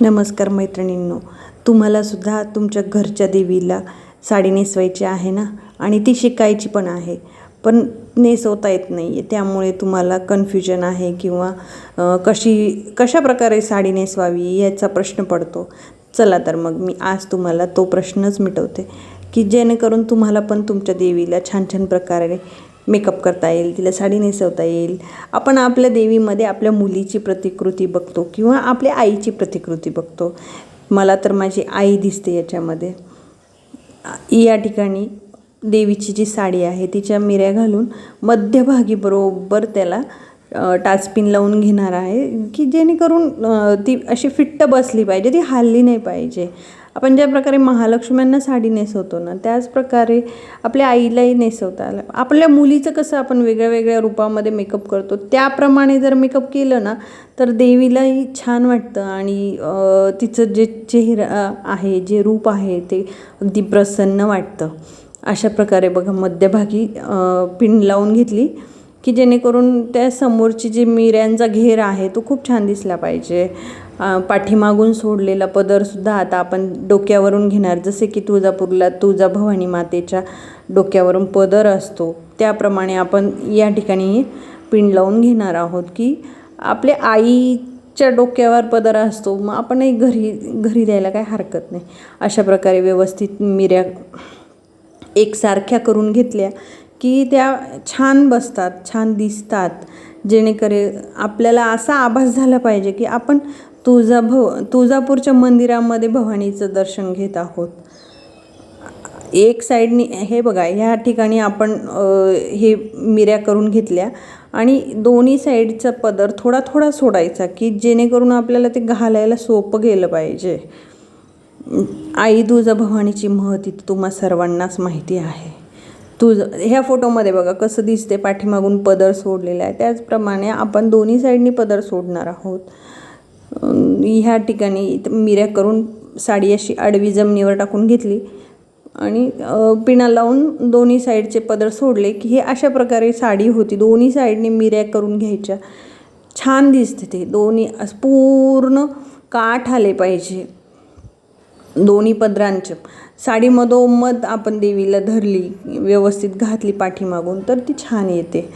नमस्कार मैत्रिणींनो तुम्हालासुद्धा तुमच्या घरच्या देवीला साडी नेसवायची आहे ना? आणि ती शिकायची पण आहे. पण नेसवता येत नाही आहे त्यामुळे तुम्हाला कन्फ्युजन आहे किंवा कशी कशा प्रकारे साडी नेसवावी याचा प्रश्न पडतो. चला तर मग मी आज तुम्हाला तो प्रश्नच मिटवते. की जेणेकरून तुम्हाला पण तुमच्या देवीला छान छान प्रकारे मेकअप करता येईल तिला साडी नेसवता येईल. आपण आपल्या देवीमध्ये आपल्या मुलीची प्रतिकृती बघतो किंवा आपल्या आईची प्रतिकृती बघतो. मला तर माझी आई दिसते याच्यामध्ये. या ठिकाणी देवीची जी साडी आहे तिच्या मिऱ्या घालून मध्यभागी बरोबर त्याला टाचपिन लावून घेणार आहे की जेणेकरून ती अशी फिट्ट बसली पाहिजे ती हल्ली नाही पाहिजे. आपण ज्या प्रकारे महालक्ष्म्यांना साडी नेसवतो ना त्याचप्रकारे आपल्या आईलाही नेसवता आलं. आपल्या मुलीचं कसं आपण वेगळ्या वेगळ्या रूपामध्ये मेकअप करतो त्याप्रमाणे जर मेकअप केलं ना तर देवीलाही छान वाटतं. आणि तिचं जे चेहरा आहे जे रूप आहे ते अगदी प्रसन्न वाटतं. अशा प्रकारे बघा मध्यभागी पिंड पिन लावून घेतली की जेणेकरून त्या समोरची जी मिऱ्यांचा घेर आहे तो खूप छान दिसला पाहिजे. पाठीमागून सोडलेला पदरसुद्धा आता आपण डोक्यावरून घेणार. जसे की तुळजापूरला तुळजाभवानी मातेच्या डोक्यावरून पदर असतो. त्याप्रमाणे आपण या ठिकाणी पिंड लावून घेणार आहोत की आपल्या आईच्या डोक्यावर पदर असतो. मग आपणही घरी घरी द्यायला काही हरकत नाही. अशा प्रकारे व्यवस्थित मिऱ्या एकसारख्या करून घेतल्या की त्या छान बसतात छान दिसतात. जेणेकरे आपल्याला असा आभास झाला पाहिजे की आपण तुळजा भव तुळजापूरच्या मंदिरामध्ये भवानीचं दर्शन घेत आहोत. एक साईडनी हे बघा ह्या ठिकाणी आपण हे मिऱ्या करून घेतल्या. आणि दोन्ही साईडचा पदर थोडा थोडा सोडायचा की जेणेकरून आपल्याला ते घालायला सोपं गेलं पाहिजे. आई तुळजाभवानीची महती तुम्हा सर्वांनाच माहिती आहे. तुझ ह्या फोटोमध्ये बघा कसं दिसते पाठीमागून पदर सोडलेला आहे. त्याचप्रमाणे आपण दोन्ही साईडनी पदर सोडणार आहोत. ह्या ठिकाणी इथं मिऱ्या करून साडी अशी आडवी जमिनीवर टाकून घेतली. आणि पिणा लावून दोन्ही साईडचे पदर सोडले की हे अशा प्रकारे साडी होती. दोन्ही साईडने मिऱ्या करून घ्यायच्या. छान दिसते ते. दोन्ही पूर्ण काठ आले पाहिजे. दोन्ही पदरांचे. साडी मधोमध आपण देवीला धरली व्यवस्थित घातली पाठीमागून तर ती छान येते.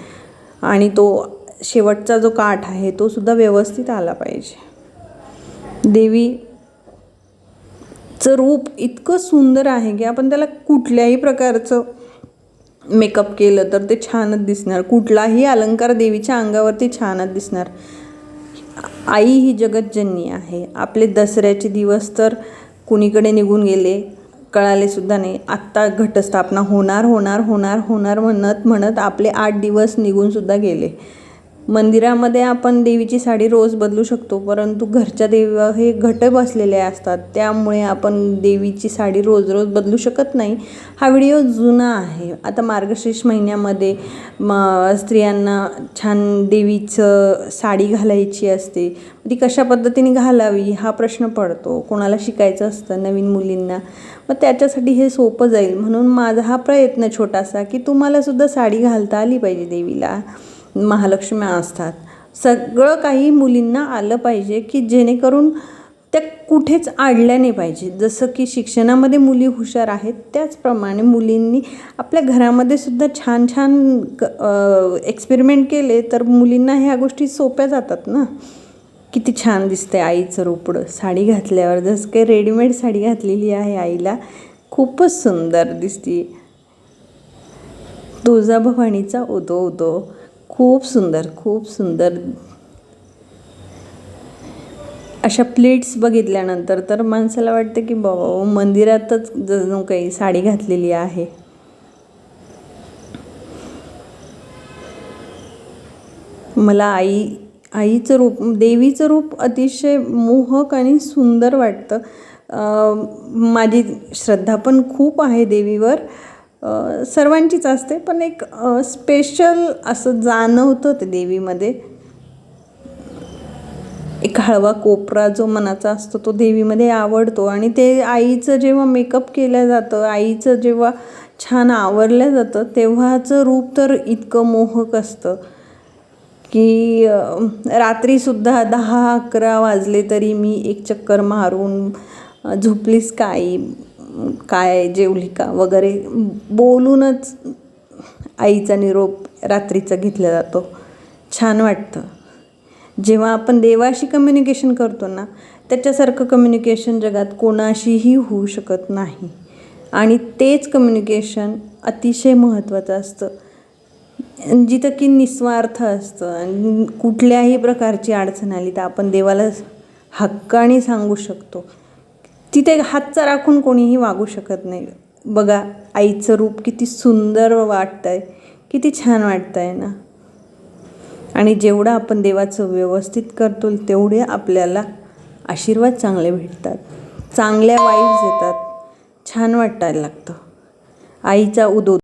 आणि तो शेवटचा जो काठ आहे तो सुद्धा व्यवस्थित आला पाहिजे. देवी चं रूप इतकं सुंदर आहे की आपण त्याला कुठल्याही प्रकारचं मेकअप केलं तर ते छानच दिसणार. कुठलाही अलंकार देवीच्या अंगावरती छानच दिसणार. आई ही जगतजननी आहे. आपले दसऱ्याचे दिवस तर कुणीकडे निघून गेले कळाले सुद्धा नाही. आत्ता घटस्थापना होणार होणार होणार होणार म्हणत म्हणत आपले आठ दिवस निघूनसुद्धा गेले. मंदिरामध्ये आपण देवीची साडी रोज बदलू शकतो परंतु घरच्या देव हे घट बसलेले असतात. त्यामुळे आपण देवीची साडी रोज रोज बदलू शकत नाही. हा व्हिडिओ जुना आहे. आता मार्गशीर्ष महिन्यामध्ये म स्त्रियांना छान देवीचं साडी घालायची असते. ती कशा पद्धतीने घालावी हा प्रश्न पडतो. कोणाला शिकायचं असतं? नवीन मुलींना. मग त्याच्यासाठी हे सोपं जाईल. म्हणून माझा हा प्रयत्न छोटासा की तुम्हालासुद्धा साडी घालता आली पाहिजे देवीला. महालक्ष्म्या असतात. सगळं काही मुलींना आलं पाहिजे की जेणेकरून त्या कुठेच आडल्या नाही पाहिजे. जसं की शिक्षणामध्ये मुली हुशार आहेत त्याचप्रमाणे मुलींनी आपल्या घरामध्ये सुद्धा छान छान एक्सपेरिमेंट केले तर मुलींना ह्या गोष्टी सोप्या जातात ना. किती छान दिसते आईचं रोपडं. साडी घातल्यावर जसं काही रेडीमेड साडी घातलेली आहे आईला. खूपच सुंदर दिसते. तुळजाभवानीचा उदो उदो खूप सुंदर खूप सुंदर. अशा प्लेट्स बघितल्यानंतर तर माणसाला वाटतं की बाबा मंदिरातच जणू काही साडी घातलेली आहे. मला आई आईचं रूप देवीचं रूप अतिशय मोहक आणि सुंदर वाटतं. माझी श्रद्धा पण खूप आहे देवीवर. सर्वांचीच असते पण एक स्पेशल असं जाणवतं ते देवीमध्ये. एक हळवा कोपरा जो मनाचा असतो तो देवीमध्ये आवडतो. आणि ते आईचं जेव्हा मेकअप केलं जातं आईचं जेव्हा छान आवरलं जातं तेव्हाचं रूप तर इतकं मोहक असतं की रात्रीसुद्धा दहा अकरा वाजले तरी मी एक चक्कर मारून झोपलीस का आई काय जेवली का वगैरे बोलूनच आईचा निरोप रात्रीचा घेतला जातो. छान वाटतं. जेव्हा आपण देवाशी कम्युनिकेशन करतो ना त्याच्यासारखं कम्युनिकेशन जगात कोणाशीही होऊ शकत नाही. आणि तेच कम्युनिकेशन अतिशय महत्त्वाचं असतं. जिथं की निस्वार्थ असतं. आणि कुठल्याही प्रकारची अडचण आली तर आपण देवाला हक्काने सांगू शकतो. तिथे हातचा राखून कोणीही वागू शकत नाही. बघा आईचं रूप किती सुंदर वाटतंय किती छान वाटतंय ना? आणि जेवढं आपण देवाचं व्यवस्थित करतो तेवढे आपल्याला आशीर्वाद चांगले भेटतात. चांगल्या वाईब्स येतात. छान वाटायला लागतं. आईचा उदो